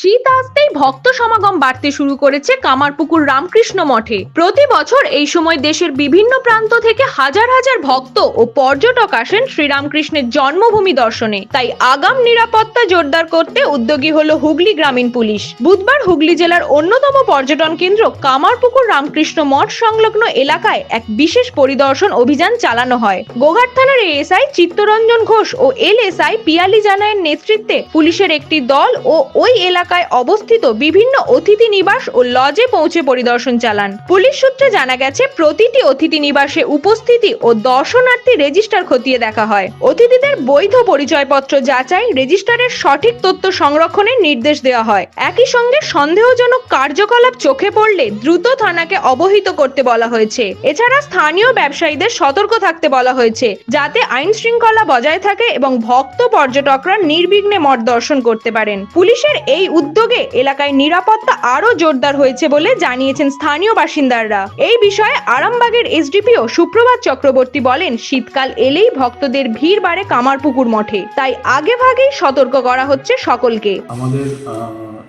শীত আসতেই ভক্ত সমাগম বাড়তে শুরু করেছে কামারপুকুর রামকৃষ্ণ মঠে। প্রতি বছর এই সময় দেশের বিভিন্ন প্রান্ত থেকে হাজার হাজার ভক্ত ও পর্যটক আসেন শ্রীরামকৃষ্ণের জন্মভূমি দর্শনে। তাই আগাম নিরাপত্তা জোরদার করতে উদ্যোগী হলো হুগলি গ্রামীণ পুলিশ। বুধবার হুগলি জেলার অন্যতম পর্যটন কেন্দ্র কামারপুকুর রামকৃষ্ণ মঠ সংলগ্ন এলাকায় এক বিশেষ পরিদর্শন অভিযান চালানো হয়। গোঘাট থানার এএসআই চিত্তরঞ্জন ঘোষ ও এলএসআই পিয়ালি জানায়ের নেতৃত্বে পুলিশের একটি দল ও ওই এলাকায় অবস্থিত বিভিন্ন অতিথি নিবাস ও লজে পৌঁছে পরিদর্শন চালান। পুলিশ সূত্রে জানা গেছে, প্রতিটি অতিথি নিবাসে উপস্থিতি ও দর্শনার্থী রেজিস্টার খতিয়ে দেখা হয়। অতিথিদের বৈধ পরিচয়পত্র যাচাই, রেজিস্টারের সঠিক তথ্য সংরক্ষণের নির্দেশ দেওয়া হয়। একই সঙ্গে সন্দেহজনক কার্যকলাপ চোখে পড়লে দ্রুত থানাকে অবহিত করতে বলা হয়েছে। এছাড়া স্থানীয় ব্যবসায়ীদের সতর্ক থাকতে বলা হয়েছে, যাতে আইন শৃঙ্খলা বজায় থাকে এবং ভক্ত পর্যটকরা নির্বিঘ্নে মঠ দর্শন করতে পারেন। পুলিশের এই উদ্যোগে এলাকায় নিরাপত্তা আরও জোরদার হয়েছে বলে জানিয়েছেন স্থানীয় বাসিন্দারা। এই বিষয়ে আরামবাগের এসডিপিও সুপ্রভাত চক্রবর্তী বলেন, শীতকাল এলেই ভক্তদের ভিড় বাড়ে কামারপুকুর মঠে। তাই আগে ভাগেই সতর্ক করা হচ্ছে সকলকে। আমাদের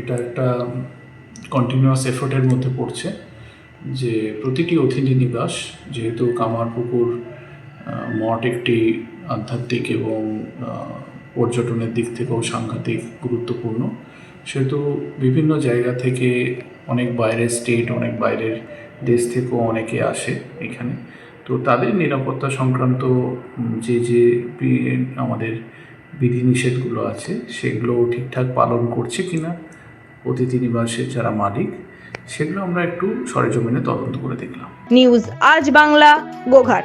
এটা একটা কন্টিনিউয়াস এফোর্টের মধ্যে পড়ছে যে প্রতিটি অতিথি নিবাস, যেহেতু কামারপুকুর মঠ একটি আধ্যাত্মিক এবং পর্যটনের দিক থেকেও সাংঘাতিক গুরুত্বপূর্ণ। সেহেতু বিভিন্ন জায়গা থেকে অনেক বাইরের স্টেট অনেক বাইরের দেশ থেকেও অনেকে আসে এখানে। তো তাদের নিরাপত্তা সংক্রান্ত যে যে আমাদের বিধিনিষেধগুলো আছে, সেগুলো ঠিকঠাক পালন করছে কিনা, অতিথি নিবাসের যারা মালিক, সেগুলো আমরা একটু সরেজমিনে তদন্ত করে দেখলাম। নিউজ আজ বাংলা, গোঘাট।